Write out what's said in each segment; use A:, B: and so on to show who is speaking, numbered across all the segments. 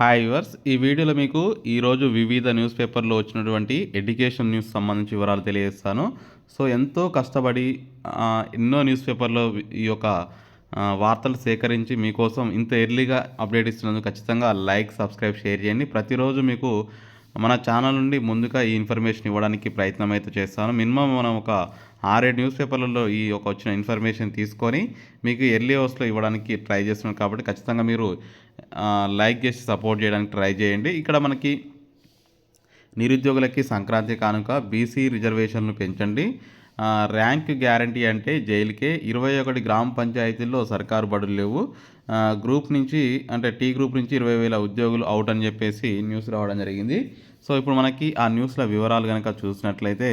A: Hi verse ఈ వీడియోలో మీకు ఈరోజు వివిధ న్యూస్ పేపర్లో వచ్చినటువంటి ఎడ్యుకేషన్ న్యూస్ సంబంధించి వివరాలు తెలియజేస్తాను. సో ఎంతో కష్టపడి ఎన్నో న్యూస్ పేపర్లో ఈ యొక్క వార్తలు సేకరించి మీకోసం ఇంత ఎర్లీగా అప్డేట్ ఇస్తున్నందుకు ఖచ్చితంగా లైక్ సబ్స్క్రైబ్ షేర్ చేయండి. ప్రతిరోజు మీకు మన ఛానల్ నుండి ముందుగా ఈ ఇన్ఫర్మేషన్ ఇవ్వడానికి ప్రయత్నం అయితే చేస్తాను. మినిమం మనం ఒక ఆరేడు న్యూస్ పేపర్లలో ఈ యొక్క వచ్చిన ఇన్ఫర్మేషన్ తీసుకొని మీకు ఎర్లీ అవర్స్లో ఇవ్వడానికి ట్రై చేస్తున్నాం కాబట్టి ఖచ్చితంగా మీరు లైక్ చేసి సపోర్ట్ చేయడానికి ట్రై చేయండి. ఇక్కడ మనకి నిరుద్యోగులకి సంక్రాంతి కానుక బీసీ రిజర్వేషన్లు పెంచండి. ర్యాంక్ గ్యారంటీ అంటే జైలుకే. ఇరవై ఒకటి గ్రామ పంచాయతీల్లో సర్కారు బడులు లేవు. గ్రూప్ నుంచి అంటే టీ గ్రూప్ నుంచి ఇరవై వేల ఉద్యోగులు అవుట్ అని చెప్పేసి న్యూస్ రావడం జరిగింది. సో ఇప్పుడు మనకి ఆ న్యూస్ల వివరాలు కనుక చూసినట్లయితే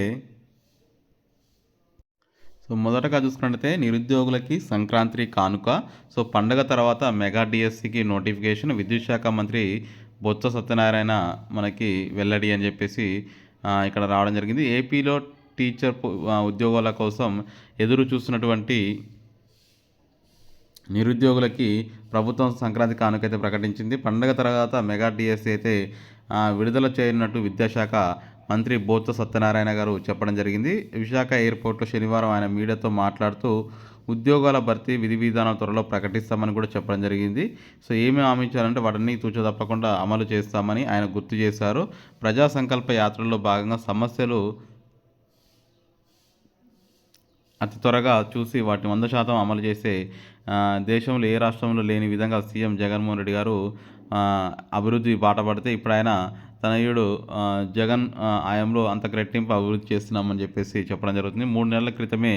A: సో మొదటగా చూసుకున్నట్లయితే నిరుద్యోగులకి సంక్రాంతి కానుక. సో పండగ తర్వాత మెగా డిఎస్సికి నోటిఫికేషన్ విద్యుత్ శాఖ మంత్రి బొత్స సత్యనారాయణ మనకి వెల్లడి అని చెప్పేసి ఇక్కడ రావడం జరిగింది. ఏపీలో టీచర్ ఉద్యోగాల కోసం ఎదురు చూస్తున్నటువంటి నిరుద్యోగులకి ప్రభుత్వం సంక్రాంతి కానుక అయితే ప్రకటించింది. పండగ తర్వాత మెగా డిఎస్సి అయితే విడుదల చేయనున్నట్టు విద్యాశాఖ మంత్రి బోత్స సత్యనారాయణ గారు చెప్పడం జరిగింది. విశాఖ ఎయిర్పోర్ట్లో శనివారం ఆయన మీడియాతో మాట్లాడుతూ ఉద్యోగాల భర్తీ విధి విధానం త్వరలో ప్రకటిస్తామని కూడా చెప్పడం జరిగింది. సో ఏమి హామీ వాటిని తూచ తప్పకుండా అమలు చేస్తామని ఆయన గుర్తు చేశారు. ప్రజా సంకల్ప యాత్రలో భాగంగా సమస్యలు అతి త్వరగా చూసి వాటిని వంద శాతం అమలు చేసే దేశంలో ఏ రాష్ట్రంలో లేని విధంగా సీఎం జగన్మోహన్ రెడ్డి గారు అభివృద్ధి బాట పడితే ఇప్పుడు ఆయన తనయుడు జగన్ ఆయంలో అంత రెట్టింపు అభివృద్ధి చేస్తున్నామని చెప్పేసి చెప్పడం జరుగుతుంది. మూడు నెలల క్రితమే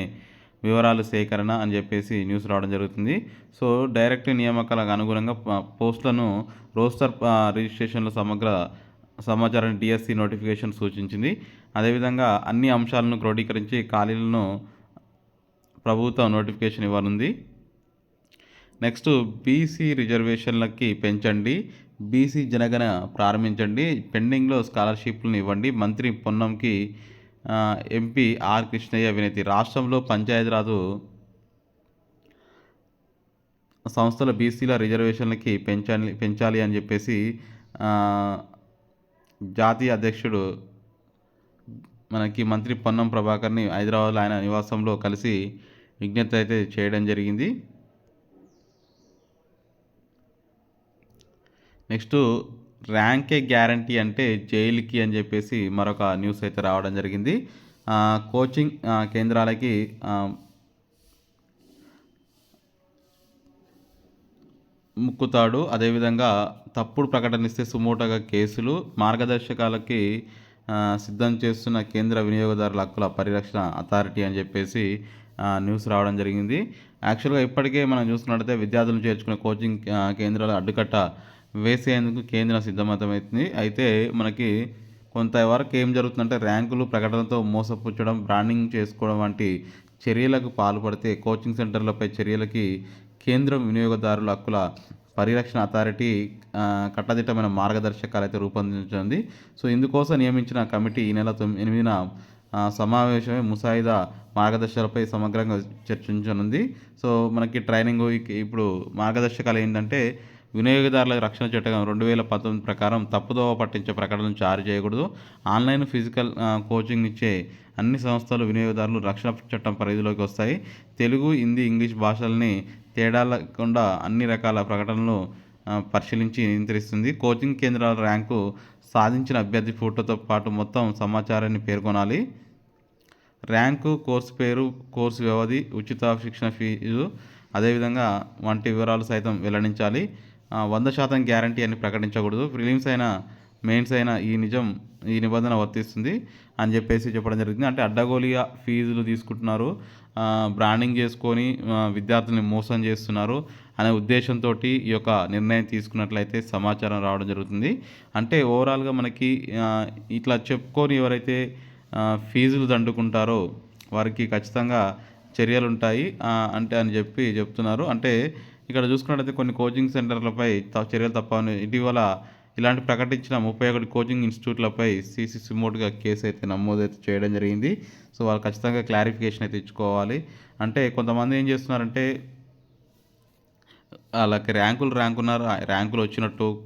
A: వివరాలు సేకరణ అని చెప్పేసి న్యూస్ రావడం జరుగుతుంది. సో డైరెక్ట్ నియామకాలకు అనుగుణంగా పోస్టులను రోస్టర్ రిజిస్ట్రేషన్లో రిజిస్ట్రేషన్ల సమగ్ర సమాచారాన్ని డిఎస్సి నోటిఫికేషన్ సూచించింది. అదేవిధంగా అన్ని అంశాలను క్రోడీకరించి ఖాళీలను ప్రభుత్వం నోటిఫికేషన్ ఇవ్వనుంది. నెక్స్ట్ బీసీ రిజర్వేషన్లకి పెంచండి. బీసీ జనగణ ప్రారంభించండి. పెండింగ్లో స్కాలర్షిప్లను ఇవ్వండి. మంత్రి పొన్నంకి ఎంపీ ఆర్ కృష్ణయ్య వినతి. రాష్ట్రంలో పంచాయతీరాజు సంస్థల బీసీల రిజర్వేషన్లకి పెంచాలి పెంచాలి అని చెప్పేసి జాతీయ అధ్యక్షుడు మనకి మంత్రి పొన్నం ప్రభాకర్ని హైదరాబాద్లో ఆయన నివాసంలో కలిసి విజ్ఞప్తి అయితే చేయడం జరిగింది. నెక్స్ట్ ర్యాంకే గ్యారంటీ అంటే జైలుకి అని చెప్పేసి మరొక న్యూస్ అయితే రావడం జరిగింది. కోచింగ్ కేంద్రాలకి ముక్కుతాడు. అదేవిధంగా తప్పుడు ప్రకటన ఇస్తే కేసులు మార్గదర్శకాలకి సిద్ధం చేస్తున్న కేంద్ర వినియోగదారుల హక్కుల పరిరక్షణ అథారిటీ అని చెప్పేసి న్యూస్ రావడం జరిగింది. యాక్చువల్గా ఇప్పటికే మనం చూసుకున్నట్లయితే విద్యార్థులను చేర్చుకునే కోచింగ్ కేంద్రాల అడ్డుకట్ట వేసేందుకు కేంద్రం సిద్ధమవుతుంది అయితే మనకి కొంతవరకు ఏం జరుగుతుందంటే ర్యాంకులు ప్రకటనతో మోసపుచ్చడం బ్రాండింగ్ చేసుకోవడం వంటి చర్యలకు పాల్పడితే కోచింగ్ సెంటర్లపై చర్యలకి కేంద్రం వినియోగదారుల హక్కుల పరిరక్షణ అథారిటీ కట్టదిట్టమైన మార్గదర్శకాలు అయితే రూపొందించింది సో ఇందుకోసం నియమించిన కమిటీ ఈ నెల తొమ్మిది ఎనిమిదిన సమావేశమే ముసాయిదా మార్గదర్శకాలపై సమగ్రంగా చర్చించనుంది. సో మనకి ట్రైనింగ్ ఇప్పుడు మార్గదర్శకాలు ఏంటంటే వినియోగదారుల రక్షణ చట్టం రెండు వేల పంతొమ్మిది ప్రకారం తప్పుదోవ పట్టించే ప్రకటనలు జారీ చేయకూడదు. ఆన్లైన్ ఫిజికల్ కోచింగ్ ఇచ్చే అన్ని సంస్థలు వినియోగదారులు రక్షణ చట్టం పరిధిలోకి వస్తాయి. తెలుగు హిందీ ఇంగ్లీష్ భాషల్ని తేడా లేకుండా అన్ని రకాల ప్రకటనలు పరిశీలించి నియంత్రిస్తుంది. కోచింగ్ కేంద్రాల ర్యాంకు సాధించిన అభ్యర్థి ఫోటోతో పాటు మొత్తం సమాచారాన్ని పేర్కొనాలి. ర్యాంకు కోర్సు పేరు కోర్సు వ్యవధి ఉచిత శిక్షణ ఫీజు అదేవిధంగా వంటి వివరాలు సైతం వెల్లడించాలి. వంద శాతం గ్యారంటీ అని ప్రకటించకూడదు. ప్రిలిమ్స్ అయినా మెయిన్స్ అయినా ఈ నిజం ఈ నిబంధన వర్తిస్తుంది అని చెప్పేసి చెప్పడం జరిగింది. అంటే అడ్డగోలిగా ఫీజులు తీసుకుంటున్నారు. బ్రాండింగ్ చేసుకొని విద్యార్థుల్ని మోసం చేస్తున్నారు అనే ఉద్దేశంతో ఈ యొక్క నిర్ణయం తీసుకున్నట్లయితే సమాచారం రావడం జరుగుతుంది. అంటే ఓవరాల్గా మనకి ఇట్లా చెప్పుకొని ఎవరైతే ఫీజులు దండుకుంటారో వారికి ఖచ్చితంగా చర్యలు ఉంటాయి అంటే అని చెప్పి చెప్తున్నారు. అంటే ఇక్కడ చూసుకున్నట్లయితే కొన్ని కోచింగ్ సెంటర్లపై త- చర్యలు తప్పని ఇటీవల ఇలాంటి ప్రకటించిన ముప్పై ఒకటి కోచింగ్ ఇన్స్టిట్యూట్లపై సీసీ సిమోట్గా కేసు అయితే నమోదైతే చేయడం జరిగింది. సో వాళ్ళు ఖచ్చితంగా క్లారిఫికేషన్ అయితే ఇచ్చుకోవాలి. అంటే కొంతమంది ఏం చేస్తున్నారంటే వాళ్ళకి ర్యాంకులు ర్యాంక్ ఉన్నారు ర్యాంకులు వచ్చినట్టు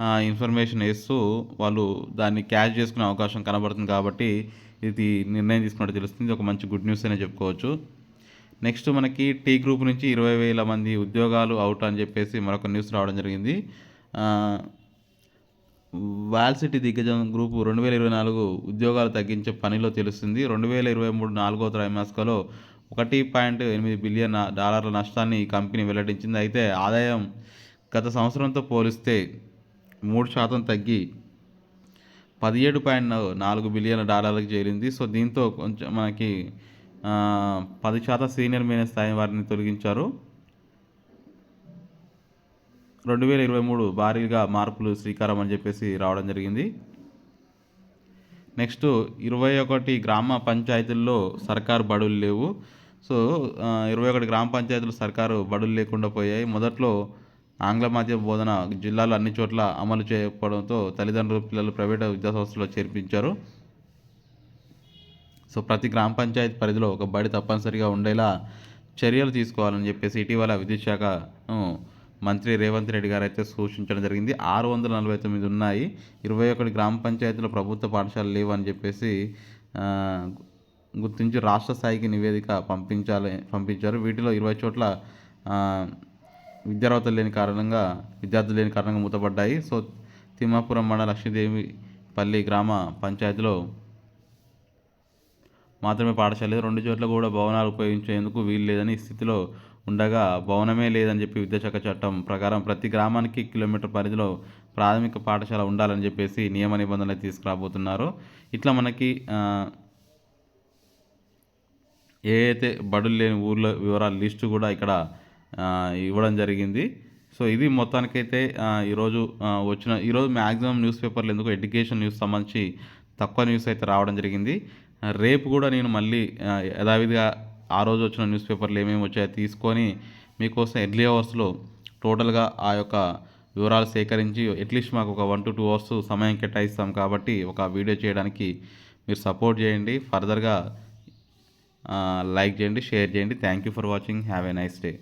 A: ఇన్ఫర్మేషన్ వేస్తూ వాళ్ళు దాన్ని క్యాచ్ చేసుకునే అవకాశం కనబడుతుంది కాబట్టి ఇది నిర్ణయం తీసుకున్నట్టు తెలుస్తుంది. ఒక మంచి గుడ్ న్యూస్ అనే చెప్పుకోవచ్చు. నెక్స్ట్ మనకి టీ గ్రూప్ నుంచి ఇరవై వేల మంది ఉద్యోగాలు అవుట్ అని చెప్పేసి మరొక న్యూస్ రావడం జరిగింది. వాల్ వాల్సిటీ దిగ్గజం గ్రూపు రెండు వేల ఇరవై నాలుగు ఉద్యోగాలు తగ్గించే పనిలో తెలుస్తుంది. రెండు వేల ఇరవై మూడు నాలుగో త్రైమాసికలో ఒకటి పాయింట్ ఎనిమిది బిలియన్ డాలర్ల నష్టాన్ని ఈ కంపెనీ వెల్లడించింది. అయితే ఆదాయం గత సంవత్సరంతో పోలిస్తే మూడు శాతం తగ్గి పదిహేడు పాయింట్ నాలుగు బిలియన్ డాలర్లకు చేరింది. సో దీంతో కొంచెం మనకి పది శాతం సీనియర్ మేనేజ్ స్థాయి వారిని తొలగించారు. రెండు వేల ఇరవై మూడు భారీగా మార్పులు శ్రీకారం అని చెప్పేసి రావడం జరిగింది. నెక్స్ట్ ఇరవై ఒకటి గ్రామ పంచాయతీల్లో సర్కారు బడులు లేవు. సో ఇరవై ఒకటి గ్రామ పంచాయతీలు సర్కారు బడులు లేకుండా పోయాయి. మొదట్లో ఆంగ్ల మాధ్యమ బోధన జిల్లాలో అన్ని చోట్ల అమలు చేయకపోవడంతో తల్లిదండ్రులు పిల్లలు ప్రైవేట్ విద్యాసంస్థలో చేర్పించారు. సో ప్రతి గ్రామ పంచాయతీ పరిధిలో ఒక బడి తప్పనిసరిగా ఉండేలా చర్యలు తీసుకోవాలని చెప్పేసి ఇటీవల విద్యుత్ శాఖ మంత్రి రేవంత్ రెడ్డి గారు అయితే సూచించడం జరిగింది. ఆరు వందల నలభై తొమ్మిది ఉన్నాయి. ఇరవై ఒకటి గ్రామ పంచాయతీలో ప్రభుత్వ పాఠశాలలు లేవు అని చెప్పేసి గుర్తించి రాష్ట్ర స్థాయికి నివేదిక పంపించాలి పంపించారు. వీటిలో ఇరవై చోట్ల విద్యార్హత విద్యార్హతలు లేని కారణంగా విద్యార్థులు లేని కారణంగా మూతపడ్డాయి. సో తిమ్మాపురం మండల లక్ష్మీదేవి పల్లి గ్రామ పంచాయతీలో మాత్రమే పాఠశాల లేదు. రెండు చోట్ల కూడా భవనాలు ఉపయోగించేందుకు వీలు లేదని స్థితిలో ఉండగా భవనమే లేదని చెప్పి విద్యాశాఖ చట్టం ప్రకారం ప్రతి గ్రామానికి కిలోమీటర్ పరిధిలో ప్రాథమిక పాఠశాల ఉండాలని చెప్పేసి నియమ నిబంధనలు తీసుకురాబోతున్నారు. ఇట్లా మనకి ఏ అయితే బడులు లేని ఊర్ల వివరాల లిస్టు కూడా ఇక్కడ ఇవ్వడం జరిగింది. సో ఇది మొత్తానికైతే ఈరోజు వచ్చిన ఈరోజు మ్యాక్సిమం న్యూస్ పేపర్లు ఎందుకు ఎడ్యుకేషన్ న్యూస్ సంబంధించి తక్కువ న్యూస్ అయితే రావడం జరిగింది. రేపు కూడా నేను మళ్ళీ యథావిధిగా ఆ రోజు వచ్చిన న్యూస్ పేపర్లు ఏమేమి వచ్చాయో తీసుకొని మీకోసం ఎర్లీ అవర్స్లో టోటల్గా ఆ యొక్క వివరాలు సేకరించి అట్లీస్ట్ మాకు ఒక వన్ టు టూ అవర్స్ సమయం కేటాయిస్తాం కాబట్టి ఒక వీడియో చేయడానికి మీరు సపోర్ట్ చేయండి. ఫర్దర్గా లైక్ చేయండి షేర్ చేయండి. Thank you for watching. Have a nice day.